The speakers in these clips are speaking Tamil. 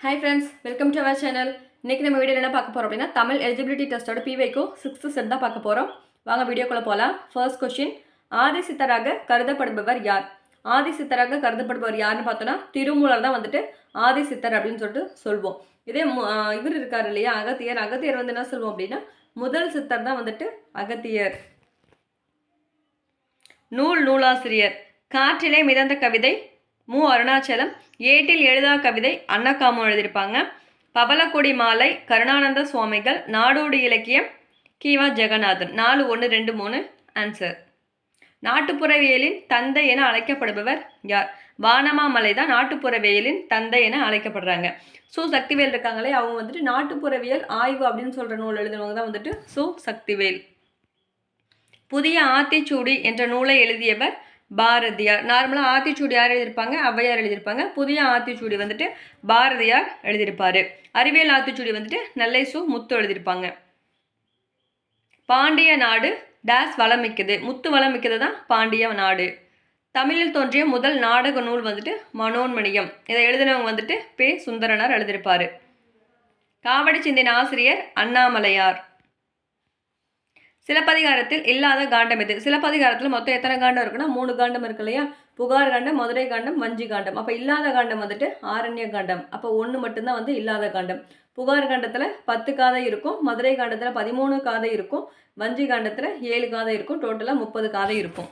Hi friends welcome to our channel இன்றைக்கி நம்ம வீடியோ என்ன பார்க்க போகிறோம் அப்படின்னா தமிழ் எலிஜிபிலிட்டி டெஸ்ட்டோட பிவைக்கோ சிக்ஸ்த்து செட் தான் பார்க்க போகிறோம் வாங்க வீடியோக்குள்ளே போகலாம் ஃபர்ஸ்ட் கொஷின் ஆதி சித்தராக கருதப்படுபவர் யார்? ஆதி சித்தராக கருதப்படுபவர் யாருன்னு பார்த்தோன்னா திருமூலர் தான் வந்துட்டு ஆதி சித்தர் அப்படின்னு சொல்லிட்டு சொல்வோம். இதே இவர் இருக்கார் இல்லையா அகத்தியர். அகத்தியர் வந்து என்ன சொல்வோம் அப்படின்னா முதல் சித்தர் தான் வந்துட்டு அகத்தியர். நூல் நூலாசிரியர். காற்றிலே மிதந்த கவிதை மு. அருணாச்சலம் ஏட்டில் எழுதா கவிதை அன்னக்காமு எழுதியிருப்பாங்க. பவளக்கொடி மாலை கருணானந்த சுவாமிகள் நாடோடி இலக்கியம் கீவா ஜெகநாதன். நாலு ஒன்று ரெண்டு மூணு ஆன்சர் நாட்டுப்புறவியலின் தந்தை என அழைக்கப்படுபவர் யார்? வானமாமலை தான் நாட்டுப்புறவியலின் தந்தை என அழைக்கப்படுறாங்க. சு. சக்திவேல் இருக்காங்களே அவங்க வந்துட்டு நாட்டுப்புறவியல் ஆய்வு அப்படின்னு சொல்கிற நூல் எழுதினவங்க தான் வந்துட்டு சு. சக்திவேல். புதிய ஆத்திச்சூடி என்ற நூலை எழுதியவர் பாரதியார். நார்மலாக ஆத்திச்சூடி யார் எழுதியிருப்பாங்க? ஔவையார் எழுதியிருப்பாங்க. புதிய ஆத்திச்சூடி வந்துட்டு பாரதியார் எழுதியிருப்பார். அறிவியல் ஆத்திச்சூடி வந்துட்டு நல்லை சு முத்து எழுதியிருப்பாங்க. பாண்டிய நாடு டேஸ் வளமிக்கது முத்து வளமிக்கது தான் பாண்டிய நாடு. தமிழில் தோன்றிய முதல் நாடக நூல் வந்துட்டு மனோன்மணியம். இதை எழுதினவங்க வந்துட்டு பே. சுந்தரனார் எழுதியிருப்பார். காவடி சிந்தின ஆசிரியர் அண்ணாமலையார். சிலப்பதிகாரத்தில் இல்லாத காண்டம் எது சிலப்பதிகாரத்தில் மொத்தம் எத்தனை காண்டம் இருக்குன்னா மூணு காண்டம் இருக்கு இல்லையா? புகார் காண்டம் மதுரை காண்டம் வஞ்சி காண்டம். அப்போ இல்லாத காண்டம் வந்துட்டு ஆரண்ய காண்டம். அப்போ ஒன்று மட்டும்தான் வந்து இல்லாத காண்டம். புகார் காண்டத்தில் பத்து காதை இருக்கும் மதுரை காண்டத்தில் பதிமூணு காதை இருக்கும் வஞ்சி காண்டத்தில் ஏழு காதை இருக்கும் டோட்டலாக முப்பது காதை இருக்கும்.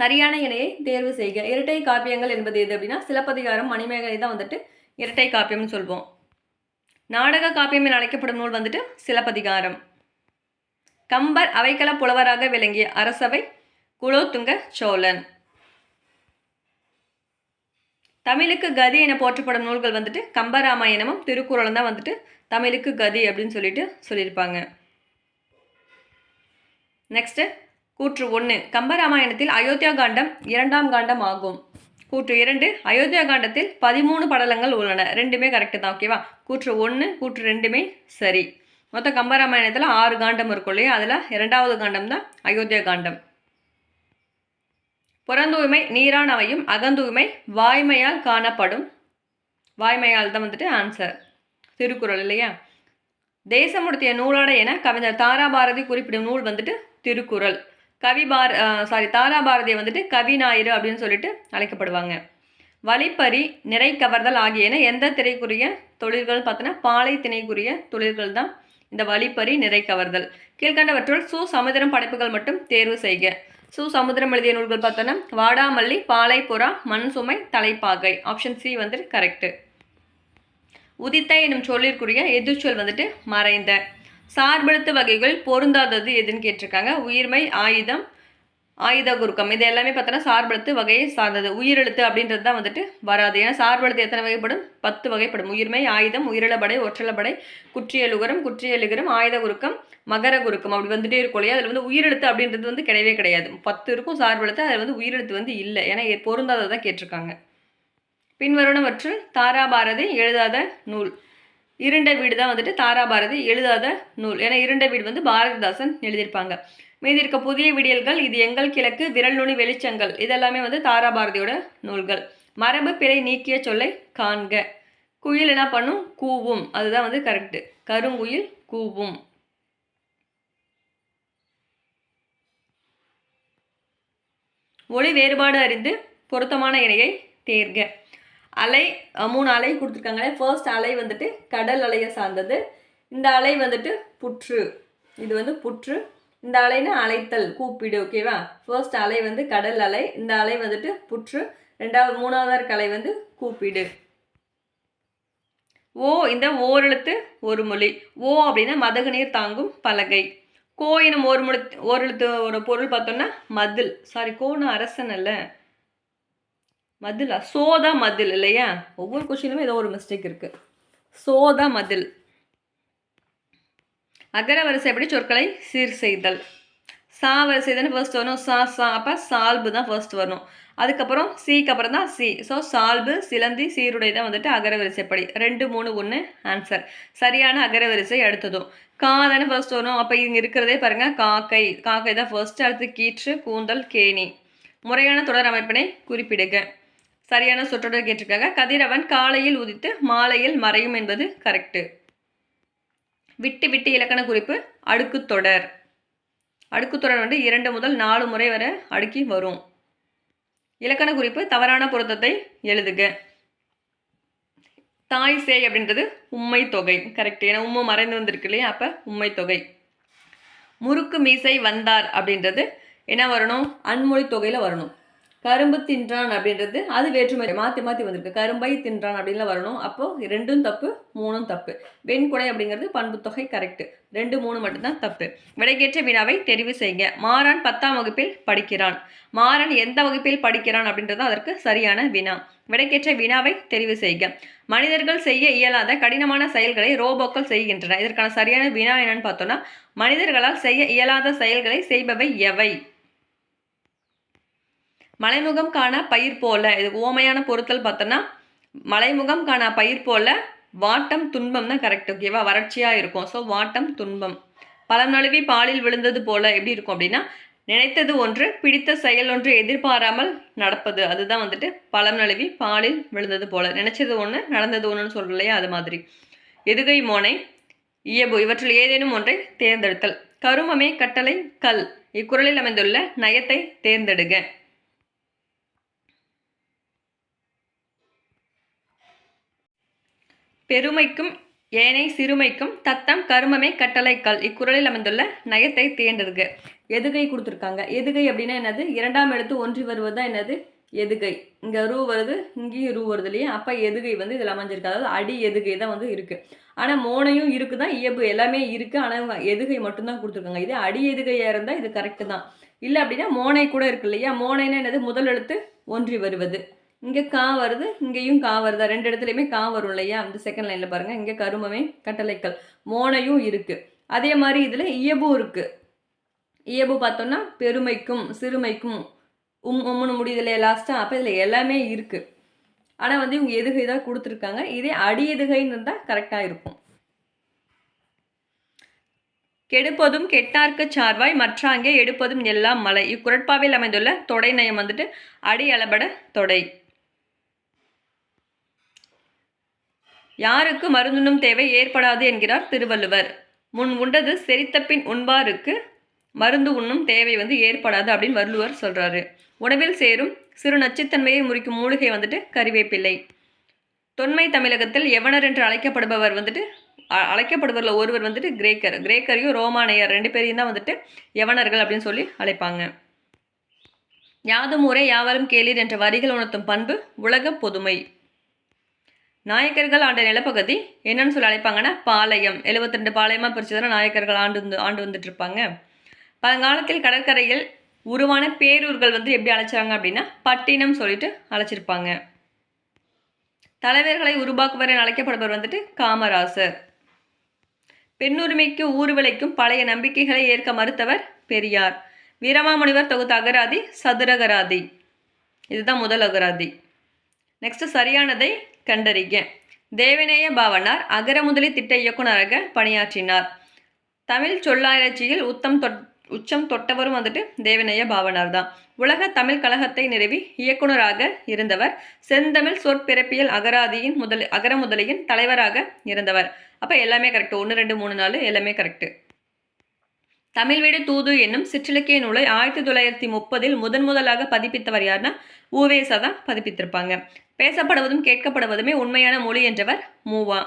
சரியான இணையை தேர்வு செய்க. இரட்டை காப்பியங்கள் என்பது எது அப்படின்னா சிலப்பதிகாரம் மணிமேகலை தான் வந்துட்டு இரட்டை காப்பியம்னு சொல்வோம். நாடக காப்பியம் என அழைக்கப்படும் நூல் வந்துட்டு சிலப்பதிகாரம். கம்பர் அவைக்கள புலவராக விளங்கிய அரசவை குலோத்துங்க சோழன். தமிழுக்கு கதி என போற்றப்படும் நூல்கள் வந்துட்டு கம்பராமாயணமும் திருக்குறளும் தான் வந்துட்டு தமிழுக்கு கதி அப்படின்னு சொல்லிட்டு சொல்லியிருப்பாங்க. நெக்ஸ்ட்டு கூற்று ஒன்று கம்பராமாயணத்தில் அயோத்தியா காண்டம் இரண்டாம் காண்டம் ஆகும். கூற்று இரண்டு. அயோத்தியா காண்டத்தில் பதிமூணு படலங்கள் உள்ளன. ரெண்டுமே கரெக்டு தான் ஓகேவா கூற்று ஒன்று கூற்று ரெண்டுமே சரி. மொத்த கம்பராமாயணத்தில் ஆறு காண்டம் இருக்கும் இல்லையா? அதில் இரண்டாவது காண்டம் தான் அயோத்தியா காண்டம். புறந்தூய்மை நீரானவையும் அகந்தூய்மை வாய்மையால் காணப்படும். வாய்மையால் தான் வந்துட்டு ஆன்சர் திருக்குறள் இல்லையா? தேசமுடுத்திய நூலாடை என கவிஞர் தாராபாரதி குறிப்பிடும் நூல் வந்துட்டு திருக்குறள். கவி பார சாரி தாராபாரதியை வந்துட்டு கவி ஞாயிறு அப்படின்னு சொல்லிட்டு அழைக்கப்படுவாங்க. வழிப்பறி நிறை கவர்தல் ஆகியன எந்த திரைக்குரிய தொழில்கள் பார்த்தோன்னா பாலை திணைக்குரிய தொழில்கள் தான் இந்த வழிப்பறி நிறை கவர்தல். கீழ்கண்டவற்றுள் சு சமுதிரம் படைப்புகள் மட்டும் தேர்வு செய்க. சு சமுதிரம் எழுதிய நூல்கள் பார்த்தோன்னா வாடாமல்லி பாலைப்புறா மண் சுமை தலைப்பாகை. ஆப்ஷன் சி வந்துட்டு கரெக்டு உதித்த எனும் சொல்லிற்குரிய எதிர்ச்சொல் வந்துட்டு மறைந்த. சார்பெழுத்து வகைகள் பொருந்தாதது எதுன்னு கேட்டிருக்காங்க. உயிர்மை ஆயுதம் ஆயுத குறுக்கம் இது எல்லாமே பார்த்தோன்னா சார்பெழுத்து வகையை சார்ந்தது. உயிரெழுத்து அப்படின்றது தான் வந்துட்டு வராது. ஏன்னா சார்பெழுத்து எத்தனை வகைப்படும்? பத்து வகைப்படும். உயிர்மை ஆயுதம் உயிரிழபடை ஒற்றலபடை குற்றியலுகரம் குற்றியலுகரம் ஆயுத குறுக்கம் மகர குறுக்கம் அப்படி வந்துட்டே இருக்கும் இல்லையா? அதில் வந்து உயிரெழுத்து அப்படின்றது வந்து கிடையவே கிடையாது. பத்து இருக்கும் சார்பெழுத்து அதில் வந்து உயிரெழுத்து வந்து இல்லை. ஏன்னா இது பொருந்தாததான் கேட்டிருக்காங்க. பின்வருணவற்றில் தாராபாரதி எழுதாத நூல். இருண்ட வீடு தான் வந்துட்டு தாராபாரதி எழுதாத நூல். ஏன்னா இருண்ட வீடு வந்து பாரதிதாசன் எழுதியிருப்பாங்க. மீதி இருக்க புதிய விடியல்கள் இது எங்கள் கிழக்கு விரல் நுனி வெளிச்சங்கள். இதெல்லாமே வந்து தாராபாரதியோட நூல்கள். மரபு பிழை நீக்கிய சொல்லை காண்க. குயில் என்ன பண்ணும்? கூவும். அதுதான் வந்து கரெக்டு கருங்குயில் கூவும். ஒளி வேறுபாடு அறிந்து பொருத்தமான இணையை தேர்க. அலை மூணு அலை கொடுத்துருக்காங்களே. ஃபர்ஸ்ட் அலை வந்துட்டு கடல் அலையை சார்ந்தது. இந்த அலை வந்துட்டு புற்று. இது வந்து புற்று இந்த அலைனா அலைத்தல் கூப்பிடு ஓகேவா ஃபர்ஸ்ட் அலை வந்து கடல் அலை இந்த அலை வந்துட்டு புற்று ரெண்டாவது மூணாவதாக இருக்க அலை வந்து கூப்பிடு. ஓ இந்த ஓரெழுத்து ஒரு மொழி ஓ அப்படின்னா மதகு நீர் தாங்கும் பலகை. கோ எனும் ஒரு மொழி ஓரெழுத்து ஒரு பொருள் பார்த்தோம்னா மதில். சாரி கோன்னு அரசன் அல்ல. மதிலா? சோதா மதில் இல்லையா? ஒவ்வொரு கொஷினுமே ஏதோ ஒரு மிஸ்டேக் இருக்குது சோதா மதில். அகர வரிசைப்படி சொற்களை சீர் செய்தல் சா வரிசை தானே ஃபர்ஸ்ட் வரணும். சா சா அப்போ சால்பு தான் ஃபர்ஸ்ட் வரணும். அதுக்கப்புறம் சிக்கு அப்புறம் தான் சி. ஸோ சால்பு சிலந்தி சீருடை தான் வந்துட்டு அகர வரிசைப்படி ரெண்டு மூணு ஒன்று ஆன்சர் சரியான அகர வரிசை அடுத்ததும். கா தானே ஃபர்ஸ்ட் வரணும். அப்போ இங்கே இருக்கிறதே பாருங்கள் காக்கை. காக்கை தான் ஃபர்ஸ்ட் அடுத்து கீற்று கூந்தல் கேணி. முறையான தொடர் அமைப்பினை குறிப்பிடுக. சரியான சொற்றொடர் கேட்டிருக்காங்க. கதிரவன் காலையில் உதித்து மாலையில் மறையும் என்பது கரெக்டு விட்டு விட்டு இலக்கண குறிப்பு அடுக்குத் தொடர். அடுக்கு தொடர் வந்து இரண்டு முதல் நாலு முறை வரை அடுக்கி வரும். இலக்கண குறிப்பு தவறான பொருத்தத்தை எழுதுக. தாய் சேய் அப்படின்றது உண்மை தொகை. கரெக்ட் ஏன்னா உம்மை மறைந்து வந்திருக்கு இல்லையா? அப்போ உண்மை தொகை. முறுக்கு மீசை வந்தார் அப்படின்றது என்ன வரணும்? அன்மொழி தொகையில் வரணும். கரும்பு தின்றான் அப்படின்றது அது வேற்றுமை. மாற்றி மாற்றி வந்திருக்கு. கரும்பை தின்றான் அப்படின்லாம் வரணும். அப்போது ரெண்டும் தப்பு மூணும் தப்பு. வெண்குடை அப்படிங்கிறது பண்பு தொகை கரெக்டு ரெண்டு மூணு மட்டும்தான் தப்பு. விடைக்கேற்ற வினாவை தெரிவு செய்யுங்க. மாறன் பத்தாம் வகுப்பில் படிக்கிறான். மாறன் எந்த வகுப்பில் படிக்கிறான் அப்படின்றது அதற்கு சரியான வினா. விடைக்கேற்ற வினாவை தெரிவு செய்க மனிதர்கள் செய்ய இயலாத கடினமான செயல்களை ரோபோக்கள் செய்கின்றன. இதற்கான சரியான வினா என்னன்னு பார்த்தோம்னா மனிதர்களால் செய்ய இயலாத செயல்களை செய்பவை எவை? மலைமுகம் காண பயிர் போல. இது ஓமையான பொருத்தல் பார்த்தோன்னா மலைமுகம் காண பயிர் போல வாட்டம் துன்பம் தான் கரெக்ட் ஓகேவா வறட்சியாக இருக்கும். ஸோ வாட்டம் துன்பம். பழம் நழுவி பாலில் விழுந்தது போல எப்படி இருக்கும் அப்படின்னா நினைத்தது ஒன்று பிடித்த செயல் ஒன்று எதிர்பாராமல் நடப்பது. அதுதான் வந்துட்டு பழம் நழுவி பாலில் விழுந்தது போல. நினைச்சது ஒன்று நடந்தது ஒன்றுன்னு சொல்கிறோம் இல்லையா? அது மாதிரி. எதுகை மோனை இயபு இவற்றில் ஏதேனும் ஒன்றை தேர்ந்தெடுத்தல். கருமமே கட்டளை கல். இக்குறளில் அமைந்துள்ள நயத்தை தேர்ந்தெடுக. பெருமைக்கும் ஏனை சிறுமைக்கும் தத்தம் கருமமே கட்டளைக்கல். இக்குறளில் அமைந்துள்ள நயத்தை தேர்ந்தெடுக. எதுகை கொடுத்துருக்காங்க. எதுகை அப்படின்னா என்னது? இரண்டாம் எழுத்து ஒன்றி வருவது தான் என்னது? எதுகை. இங்கே ரூ வருது இங்கேயும் ரூ வருது இல்லையா? அப்போ எதுகை வந்து இதில் அமைஞ்சிருக்கு. அதாவது அடி எதுகை தான் வந்து இருக்குது ஆனால் மோனையும் இருக்குது தான் இயல்பு எல்லாமே இருக்குது ஆனால் எதுகை மட்டும்தான் கொடுத்துருக்காங்க. இதே அடி எதுகையாக இருந்தால் இது கரெக்டு தான். இல்லை அப்படின்னா மோனை கூட இருக்கு இல்லையா? மோனைன்னா என்னது? முதல் எழுத்து ஒன்றி வருவது. இங்கே கா வருது இங்கேயும் கா வருதா? ரெண்டு இடத்துலையுமே கா வரும் இல்லையா? அந்த செகண்ட் லைனில் பாருங்கள் இங்கே கருமமே கட்டளைக்கல். மோனையும் இருக்குது அதே மாதிரி இதில் இயபும் இருக்குது இயபு பார்த்தோன்னா பெருமைக்கும் சிறுமைக்கும் உம் உம்முன்னு முடியுது இல்லையா லாஸ்ட்டாக அப்போ இதில் எல்லாமே இருக்குது ஆனால் வந்து இவங்க எதுகை தான் கொடுத்துருக்காங்க. இதே அடி எதுகைன்னு இருந்தால் கரெக்டாக இருக்கும். கெடுப்பதும் கெட்டார்க்க சார்வாய் மற்றாங்கே எடுப்பதும் எல்லாம் மலை. இக்குரட்பாவில் அமைந்துள்ள தொடை நயம் வந்துட்டு அடி அளபட தொடை. யாருக்கு மருந்துண்ணும் தேவை ஏற்படாது என்கிறார் திருவள்ளுவர். முன் உண்டது செரித்தப்பின் உண்பாருக்கு மருந்து உண்ணும் தேவை வந்து ஏற்படாது அப்படின்னு வள்ளுவர் சொல்கிறாரு உணவில் சேரும் சிறு நச்சுத்தன்மையை முறிக்கும் மூலிகை வந்துட்டு கறிவேப்பிள்ளை. தொன்மை தமிழகத்தில் எவனர் என்று அழைக்கப்படுபவர் வந்துட்டு அ- அழைக்கப்படுபவரில் ஒருவர் வந்துட்டு கிரேக்கர். கிரேக்கரையும் ரோமானையர் ரெண்டு பேரையும் தான் வந்துட்டு யவனர்கள் அப்படின்னு சொல்லி அழைப்பாங்க. யாதும் ஊரே யாவரும் கேளீர் என்ற வரிகள் உணர்த்தும் பண்பு உலக பொதுமை. நாயக்கர்கள் ஆண்ட நிலப்பகுதி என்னன்னு சொல்லி அழைப்பாங்கன்னா பாளையம். 72 ரெண்டு பாளையமாக பிரித்து நாயக்கர்கள் ஆண்டு வந்து ஆண்டு வந்துட்டு இருப்பாங்க பழங்காலத்தில் கடற்கரையில் உருவான பேரூர்கள் வந்து எப்படி அழைச்சாங்க அப்படின்னா பட்டினம் சொல்லிட்டு அழைச்சிருப்பாங்க. தலைவர்களை உருவாக்குவர் என அழைக்கப்படுபவர் வந்துட்டு காமராசர். பெண்ணுரிமைக்கு ஊர்விளைக்கும் பழைய நம்பிக்கைகளை ஏற்க மறுத்தவர் பெரியார். வீரமாமுனிவர் தொகுத்த அகராதி சதுரகராதி. இதுதான் முதல் அகராதி. நெக்ஸ்ட் சரியானதை கண்டறிக. தேவநேய பாவனார் அகரமுதலி திட்ட இயக்குனராக பணியாற்றினார். தமிழ் சொல்லாராய்ச்சியில் உத்தம் தொட் உச்சம் தொட்டவரும் வந்துட்டு தேவநேய பாவனார் தான். உலக தமிழ் கழகத்தை நிறுவி இயக்குனராக இருந்தவர் செந்தமிழ் சொற்பிறப்பியல் அகராதியின் முதல் அகரமுதலியின் தலைவராக இருந்தவர். அப்போ எல்லாமே கரெக்ட் ஒன்று ரெண்டு மூணு நாலு எல்லாமே கரெக்டு தமிழ் வீடு தூது என்னும் சிற்றிலக்கிய நூலை ஆயிரத்தி தொள்ளாயிரத்தி முப்பதில் முதன் முதலாக பதிப்பித்தவர் யாருன்னா ஊவேசா தான் பதிப்பித்திருப்பாங்க. பேசப்படுவதும் கேட்கப்படுவதுமே உண்மையான மொழி என்றவர் மூவா.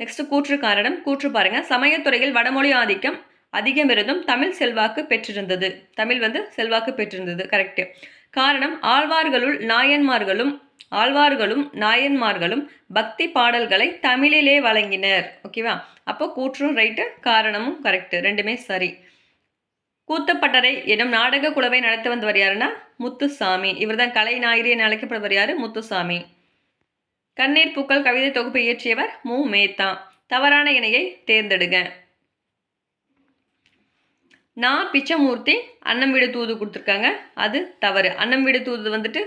நெக்ஸ்ட் கூற்று காரணம் கூற்று பாருங்க. சமயத்துறையில் வடமொழி ஆதிக்கம் அதிகம் இருந்தும் தமிழ் செல்வாக்கு பெற்றிருந்தது. தமிழ் வந்து செல்வாக்கு பெற்றிருந்தது கரெக்ட் காரணம் ஆழ்வார்களுள் நாயன்மார்களும் ஆழ்வார்களும் நாயன்மார்களும் பக்தி பாடல்களை தமிழிலே வழங்கினர். ஓகேவா அப்போ கூற்றும் ரைட்டு காரணமும் கரெக்டு ரெண்டுமே சரி. கூத்தப்பட்டறை எனும் நாடக குழுவை நடத்தி வந்தவர் யாருன்னா? முத்துசாமி. இவர் தான் கலை ஞாயிறு என அழைக்கப்படுவர் யாரு? முத்துசாமி. கண்ணீர் பூக்கள் கவிதை தொகுப்பை இயற்றியவர் மு. மேத்தா. தவறான இணையை தேர்ந்தெடுங்க. நான் பிச்சமூர்த்தி அன்னம் வீடு தூது கொடுத்துருக்காங்க. அது தவறு. அன்னம் வீடு தூது வந்துட்டு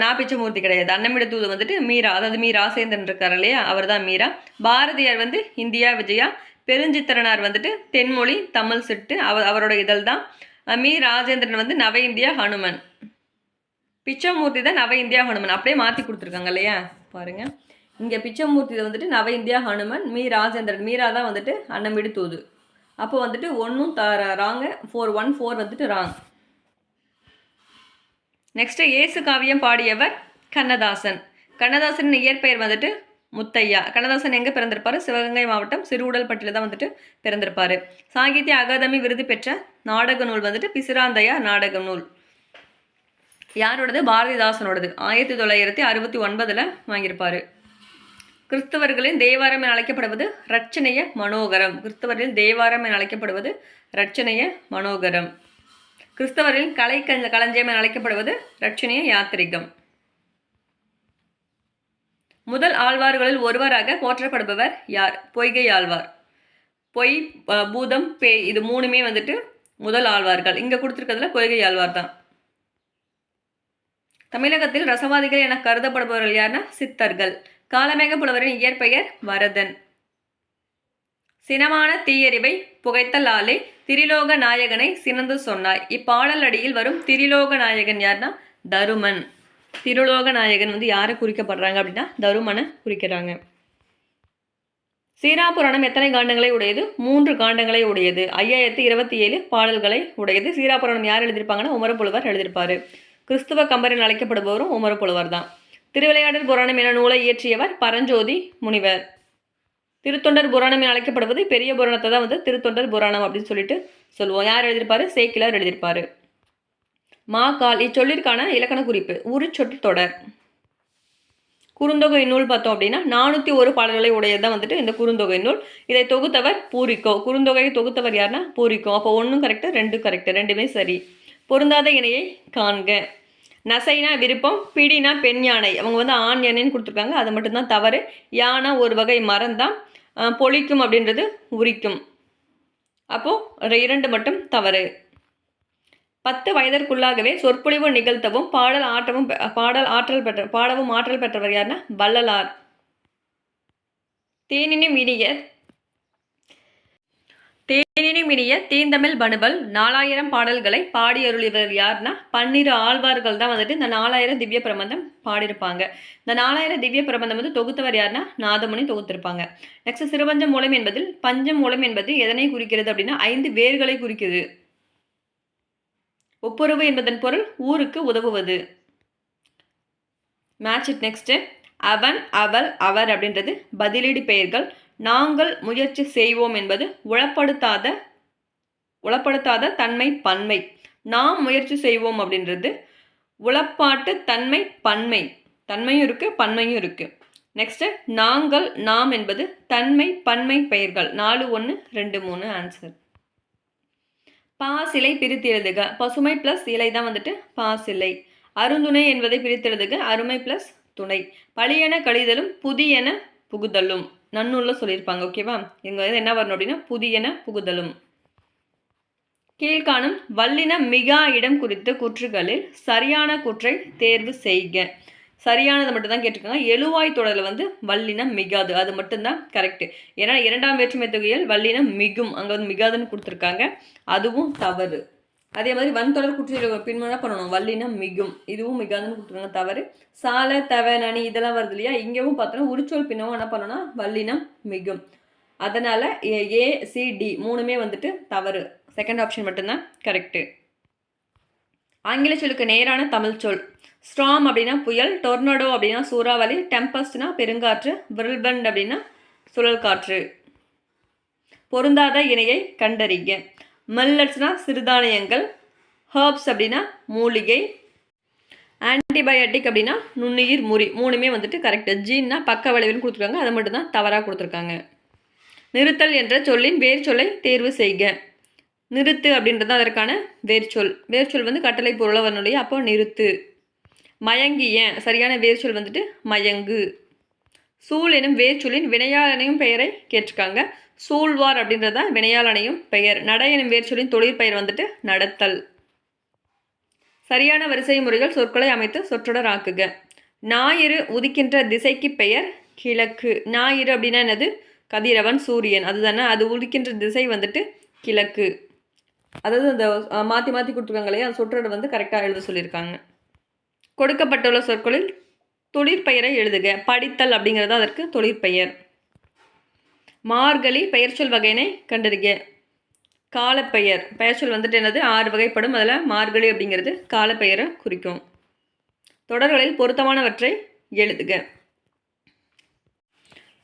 நான் பிச்சமூர்த்தி கிடையாது. அன்னமிட தூது வந்துட்டு மீரா அதாவது மீ ராசேந்திரன் இருக்கார் இல்லையா? அவர் தான் மீரா. பாரதியார் வந்து இந்தியா விஜயா பெருஞ்சித்திரனார் வந்துட்டு தென்மொழி தமிழ் சிட்டு அவர் அவரோட இதழ் தான் மீ ராஜேந்திரன் வந்து நவ இந்தியா ஹனுமன். பிச்சமூர்த்தி தான் நவ இந்தியா ஹனுமன். அப்படியே மாற்றி கொடுத்துருக்காங்க இல்லையா? பாருங்க. இங்கே பிச்சமூர்த்தி வந்துட்டு நவ இந்தியா ஹனுமன் மீ ராஜேந்திரன். மீரா தான் வந்துட்டு அன்னமிடு தூது. அப்போ வந்துட்டு ஒன்றும் த ராங்க ஃபோர் ஒன் ஃபோர் வந்துட்டு ராங். நெக்ஸ்ட்டு இயேசு காவியம் பாடியவர் கண்ணதாசன். கண்ணதாசன் இயற்பெயர் வந்துட்டு முத்தையா. கண்ணதாசன் எங்கே பிறந்திருப்பாரு? சிவகங்கை மாவட்டம் சிறுவுடல்பட்டியில் தான் வந்துட்டு பிறந்திருப்பார். சாகித்ய அகாதமி விருது பெற்ற நாடக நூல் வந்துட்டு பிசிராந்தையா நாடக நூல். யாரோடது? பாரதிதாசனோடது. ஆயிரத்தி தொள்ளாயிரத்தி அறுபத்தி ஒன்பதில் வாங்கியிருப்பார். கிறிஸ்தவர்களின் தேவாரம் என அழைக்கப்படுவது ரட்சணைய மனோகரம். கிறிஸ்தவர்களின் தேவாரம் என அழைக்கப்படுவது ரட்சணைய மனோகரம். கிறிஸ்தவரின் கலை கஞ்ச களஞ்சியம் என அழைக்கப்படுவது ரட்சணைய யாத்திரிகம். முதல் ஆழ்வார்களில் ஒருவராக போற்றப்படுபவர் யார்? பொய்கை ஆழ்வார். பொய் பூதம் பேய் இது மூணுமே வந்துட்டு முதல் ஆழ்வார்கள். இங்கே கொடுத்துருக்கிறதுல பொய்கை ஆழ்வார் தான். தமிழகத்தில் ரசவாதிகள் என கருதப்படுபவர்கள் யாருன்னா சித்தர்கள். காலமேக புலவரின் இயற்பெயர் வரதன். சினமான தீயறிவை புகைத்தலாலே திரிலோக நாயகனை சினந்து சொன்னாய். இப்பாடல் அடியில் வரும் திரிலோக நாயகன் யாருன்னா தருமன். திருலோக நாயகன் வந்து யாரை குறிக்கப்படுறாங்க அப்படின்னா தருமனை குறிக்கிறாங்க. சீராபுராணம் எத்தனை காண்டங்களை உடையது? மூன்று காண்டங்களை உடையது. ஐயாயிரத்தி இருபத்தி ஏழு பாடல்களை உடையது. சீராபுராணம் யார் எழுதியிருப்பாங்கன்னா உமரப்புலவர் எழுதியிருப்பார். கிறிஸ்துவ கம்பரின் அழைக்கப்படுபவரும் உமரப்புலவர் தான். திருவிளையாடல் புராணம் என நூலை இயற்றியவர் பரஞ்சோதி முனிவர். திருத்தொண்டர் புராணம் என அழைக்கப்படுவது பெரிய புராணத்தை தான் வந்து திருத்தொண்டர் புராணம் அப்படின்னு சொல்லிட்டு சொல்லுவோம். யார் எழுதியிருப்பாரு? சேக்கிலார் எழுதியிருப்பாரு. மாக்கால் இச்சொல்லிற்கான இலக்கண குறிப்பு. ஒரு சொட்டு தொடர். குறுந்தொகை நூல் பார்த்தோம் அப்படின்னா நானூற்றி ஒரு பாடல்களை உடையது தான் வந்துட்டு இந்த குறுந்தொகை நூல். இதை தொகுத்தவர் பூரிக்கோ. குறுந்தொகையை தொகுத்தவர் யாருன்னா பூரிக்கோ. அப்போ ஒன்றும் கரெக்டு ரெண்டும் கரெக்டு ரெண்டுமே சரி. பொருந்தாத இணையை காண்க. நசைனா விருப்பம் பிடினா பெண் யானை. அவங்க வந்து ஆண் யானைன்னு கொடுத்துருக்காங்க. அது மட்டும்தான் தவறு. யானை ஒரு வகை மரம் தான் பொழிக்கும் அப்படின்றது உரிக்கும். அப்போது இரண்டு மட்டும் தவறு. பத்து வயதிற்குள்ளாகவே சொற்பொழிவு நிகழ்த்தவும் பாடல் ஆற்றவும் பாடல் ஆற்றல் பெற்ற பாடவும் ஆற்றல் பெற்றவர் யாருன்னா வள்ளலார். தேனினும் இனிய தேனினும் இனிய தீந்தமிழ் பணுபல் நாலாயிரம் பாடல்களை பாடியருளியவர் யாருன்னா பன்னிரு ஆழ்வார்கள் தான் வந்துட்டு இந்த நாலாயிரம் திவ்ய பிரபந்தம் பாடியிருப்பாங்க. இந்த நாலாயிரம் திவ்ய பிரபந்தம் வந்து தொகுத்தவர் யாருன்னா நாதமுனி தொகுத்திருப்பாங்க. நெக்ஸ்ட் சிறுபஞ்ச மூலம் என்பதில் பஞ்சம் மூலம் என்பது எதனை குறிக்கிறது அப்படின்னா ஐந்து வேர்களை குறிக்குது. ஒப்புரவு என்பதன் பொருள் ஊருக்கு உதவுவது. மேட்ச் இட் நெக்ஸ்ட்டு அவன் அவள் அவர் அப்படின்றது பதிலீடு பெயர்கள். நாங்கள் முயற்சி செய்வோம் என்பது உளப்படுத்தாத உளப்படுத்தாத தன்மை பன்மை. நாம் முயற்சி செய்வோம் அப்படின்றது உளப்பாட்டு தன்மை பன்மை. தன்மையும் இருக்குது பன்மையும் இருக்குது நெக்ஸ்ட்டு நாங்கள் நாம் என்பது தன்மை பன்மை பெயர்கள். நாலு ஒன்று ரெண்டு மூணு ஆன்சர் பாசிலை பிரித்து எழுதுக. பசுமை ப்ளஸ் இலை தான் வந்துட்டு பாசிலை அருந்துணை என்பதை பிரித்து எழுதுக. அருமை ப்ளஸ் துணை. பழியென கழிதலும் புதியன புகுதலும். நன்னூலில் சொல்லியிருப்பாங்க ஓகேவா இங்கே வந்து என்ன வரணும் அப்படின்னா புதியன புகுதலும். கீழ்காணும் வல்லின மிகா இடம் குறித்த குற்றுகளில் சரியான குற்றை தேர்வு செய்க. சரியானதை மட்டும் தான் கேட்டிருக்காங்க. எழுவாய் தொடரில் வந்து வல்லினம் மிகாது. அது மட்டும்தான் கரெக்டு ஏன்னா இரண்டாம் வேற்றுமை தொகையில் வல்லினம் மிகும். அங்கே வந்து மிகாதுன்னு கொடுத்துருக்காங்க. அதுவும் தவறு. அதே மாதிரி வன்தொடர் குற்றியல் பின்மனா பண்ணணும். வல்லினம் மிகும். இதுவும் மிகாதுன்னு கொடுத்துருக்காங்க. தவறு. சாலை தவ நனி இதெல்லாம் வருது இல்லையா? இங்கேவும் பார்த்தோன்னா உரிச்சொல் பின்னவும் என்ன பண்ணணும்னா வல்லினம் மிகும். அதனால் ஏ மூணுமே வந்துட்டு தவறு. செகண்ட் ஆப்ஷன் மட்டும்தான் கரெக்டு ஆங்கில சொல்லுக்கு நேரான தமிழ் சொல். ஸ்ட்ராம் அப்படின்னா புயல் டொர்னடோ அப்படின்னா சூறாவளி டெம்பஸ்ட்னா பெருங்காற்று விரல்பண்ட் அப்படின்னா சுழல் காற்று பொருந்தாத இணையை கண்டறிங்க. மில்லட்ஸ்னால் சிறுதானியங்கள் ஹர்ப்ஸ் அப்படின்னா மூலிகை ஆன்டிபயோட்டிக் அப்படின்னா நுண்ணுயிர் முறி மூணுமே வந்துட்டு கரெக்டு ஜீன்னா பக்க விளைவுன்னு கொடுத்துருக்காங்க அதை மட்டும் தான் தவறாக கொடுத்துருக்காங்க. நிறுத்தல் என்ற சொல்லின் வேர் சொல்லை தேர்வு செய்க. நிறுத்து அப்படின்றது அதற்கான வேர்ச்சொல். வேர்ச்சொல் வந்து கட்டளை பொருளை வரணும் இல்லையா அப்போ நிறுத்து. மயங்கிய சரியான வேர்ச்சொல் வந்துட்டு மயங்கு. சூழ் எனும் வேர்ச்சொல்லின் வினையாளனையும் பெயரை கேட்டிருக்காங்க. சூழ்வார் அப்படின்றது தான் வினையாளனையும் பெயர். நட எனும் வேர்ச்சொல்லின் தொழிற்பெயர் வந்துட்டு நடத்தல். சரியான வரிசை முறைகள் சொற்களை அமைத்து சொற்றொடர் ஆக்குக. ஞாயிறு உதிக்கின்ற திசைக்கு பெயர் கிழக்கு. ஞாயிறு அப்படின்னா என்னது? கதிரவன் சூரியன். அதுதானே? அது உதிக்கின்ற திசை வந்துட்டு கிழக்கு. அதாவது அந்த மாற்றி மாற்றி கொடுத்துருக்காங்க இல்லையா? அந்த சொற்றொடர் வந்து கரெக்டாக எழுத சொல்லியிருக்காங்க. கொடுக்கப்பட்டுள்ள சொற்களில் தொழிற்பெயரை எழுதுக. படித்தல் அப்படிங்கிறது அதற்கு தொழிற்பெயர். மார்கழி பெயர்ச்சொல் வகையினை கண்டறிக. காலப்பெயர். பெயர்ச்சொல் வந்துட்டு என்னது? ஆறு வகைப்படும். அதில் மார்கழி அப்படிங்கிறது காலப்பெயரை குறிக்கும். தொடர்களில் பொருத்தமானவற்றை எழுதுக.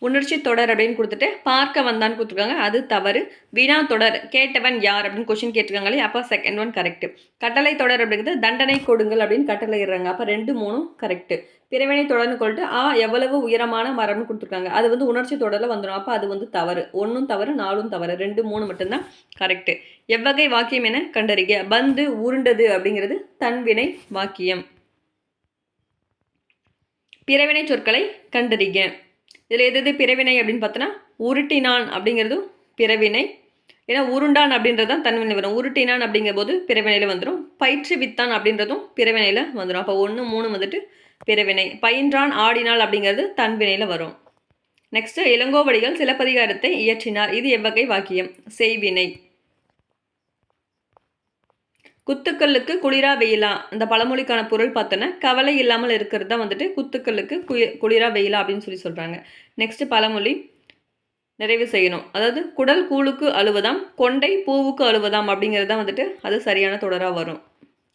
உணர்ச்சி தொடர் அப்படின்னு கொடுத்துட்டு பார்க்க வந்தான்னு கொடுத்துருக்காங்க. அது தவறு. வினா தொடர் கேட்டவன் யார் அப்படின்னு கொஷின் கேட்டிருக்காங்களே அப்போ செகண்ட் ஒன் கரெக்ட் கட்டளை தொடர் அப்படிங்கிறது தண்டனை கொடுங்கள் அப்படின்னு கட்டளை இடுறாங்க. அப்போ ரெண்டு மூணும் கரெக்ட் பிறவினை தொடர்னு சொல்லிட்டு ஆ எவ்வளவு உயரமான மரம்னு கொடுத்துருக்காங்க. அது வந்து உணர்ச்சி தொடரில் வந்துடும். அப்போ அது வந்து தவறு. ஒன்றும் தவறு நாலும் தவறு. ரெண்டு மூணு மட்டும்தான் கரெக்டு எவ்வகை வாக்கியம் என கண்டறிக. பந்து உருண்டது அப்படிங்கிறது தன்வினை வாக்கியம். பிறவினை சொற்களை கண்டறிக. இதில் எது எது பிறவினை அப்படின்னு பார்த்தோன்னா உருட்டினான் அப்படிங்கிறதும் பிறவினை. ஏன்னா உருண்டான் அப்படின்றது தான் தன்வினை வரும் உருட்டினான் அப்படிங்கிற போது பிறவினையில் வந்துடும் பயிற்றுவித்தான் அப்படின்றதும் பிறவினையில் வந்துடும் அப்போ ஒன்று மூணு வந்துட்டு பிறவினை. பயின்றான் ஆடினாள் அப்படிங்கிறது தன்வினையில் வரும். நெக்ஸ்ட்டு இளங்கோவடிகள் சிலப்பதிகாரத்தை இயற்றினார். இது எவ்வகை வாக்கியம். செய்வினை. குத்துக்கல்லுக்கு குளிரா வெயிலா? அந்த பழமொழிக்கான பொருள் பார்த்தோன்னா கவலை இல்லாமல் இருக்கிறது தான் வந்துட்டு குத்துக்கல்லுக்கு குளி குளிரா வெயிலா அப்படின்னு சொல்லி சொல்கிறாங்க நெக்ஸ்ட்டு பழமொழி நிறைவு செய்யணும். அதாவது குடல் கூழுக்கு அழுவதாம் கொண்டை பூவுக்கு அழுவதாம் அப்படிங்கிறது தான் வந்துட்டு அது சரியான தொடராக வரும்.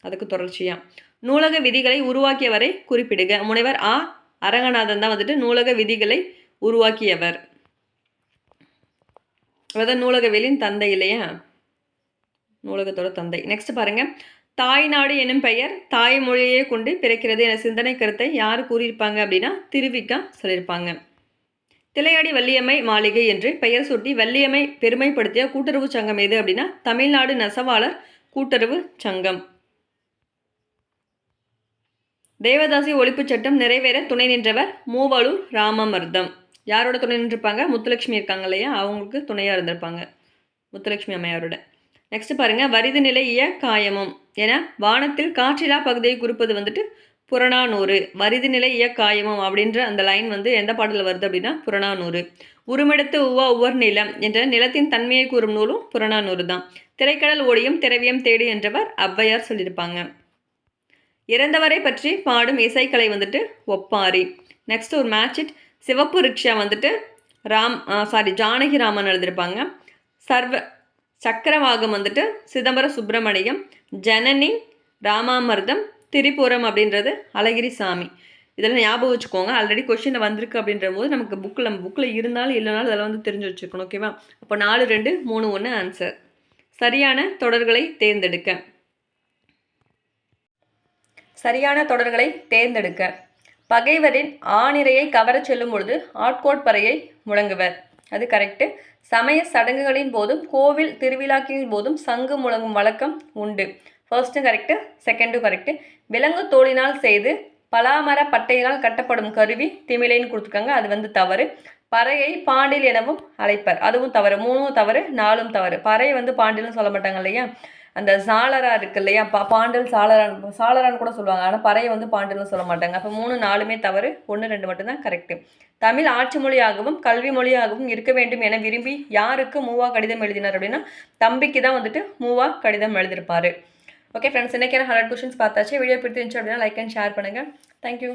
அதுக்கு தொடர்ச்சியாக நூலக விதிகளை உருவாக்கியவரை குறிப்பிடுக. முனைவர் ஆ. அரங்கநாதன் தான் வந்துட்டு நூலக விதிகளை உருவாக்கியவர். அதாவது நூலகவியலின் தந்தை இல்லையா? நூலகத்தோட தந்தை. நெக்ஸ்ட் பாருங்க. தாய்நாடு எனும் பெயர் தாய்மொழியே கொண்டு பிறக்கிறது என சிந்தனை கருத்தை யார் கூறியிருப்பாங்க அப்படின்னா திருவிக்கா சொல்லியிருப்பாங்க. திளையாடி வள்ளியம்மை மாளிகை என்று பெயர் சூட்டி வள்ளியம்மை பெருமைப்படுத்திய கூட்டுறவு சங்கம் எது அப்படின்னா தமிழ்நாடு நெசவாளர் கூட்டுறவு சங்கம். தேவதாசி ஒழிப்புச் சட்டம் நிறைவேற துணை நின்றவர் மூவலூர் ராமமர்தம். யாரோட துணை நின்றிருப்பாங்க? முத்துலட்சுமி இருக்காங்க இல்லையா? அவங்களுக்கு துணையாக இருந்திருப்பாங்க. முத்துலட்சுமி அம்மையாரோட. நெக்ஸ்ட் பாருங்கள் வரிது நிலைய காயமும் என வானத்தில் காற்றிலா பகுதியை குறிப்பது வந்துட்டு புறநானூறு. வரிது நிலை இயக்காயமம் அப்படின்ற அந்த லைன் வந்து எந்த பாடலில் வருது அப்படின்னா புறநானூறு. உருமெடுத்து உவா உவர் நிலம் என்ற நிலத்தின் தன்மையை கூறும் நூலும் புறநானூறு தான். திரைக்கடல் ஓடியும் திரவியம் தேடி என்றவர் ஔவையார் சொல்லியிருப்பாங்க. இறந்தவரை பற்றி பாடும் இசைக்கலை வந்துட்டு ஒப்பாரி. நெக்ஸ்ட் ஒரு மேட்சிட் சிவப்பு ரிக்ஷா வந்துட்டு ராம் சாரி ஜானகி ராமன் எழுதியிருப்பாங்க. சர்வ சக்கரவாகம் வந்துட்டு சிதம்பர சுப்பிரமணியம் ஜனனி ராமாமிர்தம் திரிபுரம் அப்படின்றது அழகிரி சாமி. இதெல்லாம் ஞாபகம் வச்சுக்கோங்க. ஆல்ரெடி கொஷினில் வந்திருக்கு அப்படின்ற போது நமக்கு புக்கில் நம்ம புக்கில் இருந்தாலும் இல்லைனாலும் அதெல்லாம் வந்து தெரிஞ்சு வச்சுக்கணும் ஓகேவா அப்போ நாலு ரெண்டு மூணு ஒன்று ஆன்சர் சரியான தொடர்களை தேர்ந்தெடுக்க. சரியான தொடர்களை தேர்ந்தெடுக்க. பகைவரின் ஆணிரையை கவரச் செல்லும் பொழுது ஆட்கோட் பறையை முழங்குவர். அது கரெக்டு சமய சடங்குகளின் போதும் கோவில் திருவிழாக்களின் போதும் சங்கு முழங்கும் வழக்கம் உண்டு. ஃபர்ஸ்ட்டும் கரெக்டு செகண்டும் கரெக்டு விலங்கு தோளினால் செய்து பலாமர பட்டையினால் கட்டப்படும் கருவி திமிலைன்னு கொடுத்துருக்காங்க அது வந்து தவறு. பறையை பாண்டில் எனவும் அழைப்பர். அதுவும் தவறு. மூணும் தவறு நாலும் தவறு. பறை வந்து பாண்டில்னு சொல்ல மாட்டாங்க இல்லையா? அந்த சாளரா இருக்கு இல்லையா? பா பாண்டல் சாளரான் சாளரான்னு கூட சொல்லுவாங்க. ஆனால் பறையை வந்து பாண்டல்னு சொல்ல மாட்டாங்க. அப்போ மூணு நாலுமே தவறு ஒன்று ரெண்டு மட்டும்தான் கரெக்டு தமிழ் ஆட்சி மொழியாகவும் கல்வி மொழியாகவும் இருக்க வேண்டும் என விரும்பி யாருக்கு மூவா கடிதம் எழுதினார் அப்படின்னா தம்பிக்கு தான் வந்துட்டு மூவா கடிதம் எழுதியிருப்பார். ஓகே ஃப்ரெண்ட்ஸ் இன்றைக்கி ஹண்ட்ரட் கொஷின்ஸ் பார்த்தாச்சு. வீடியோ பிடிச்சிருந்துச்சு அப்படின்னா லைக் அண்ட் ஷேர் பண்ணுங்கள் தேங்க்யூ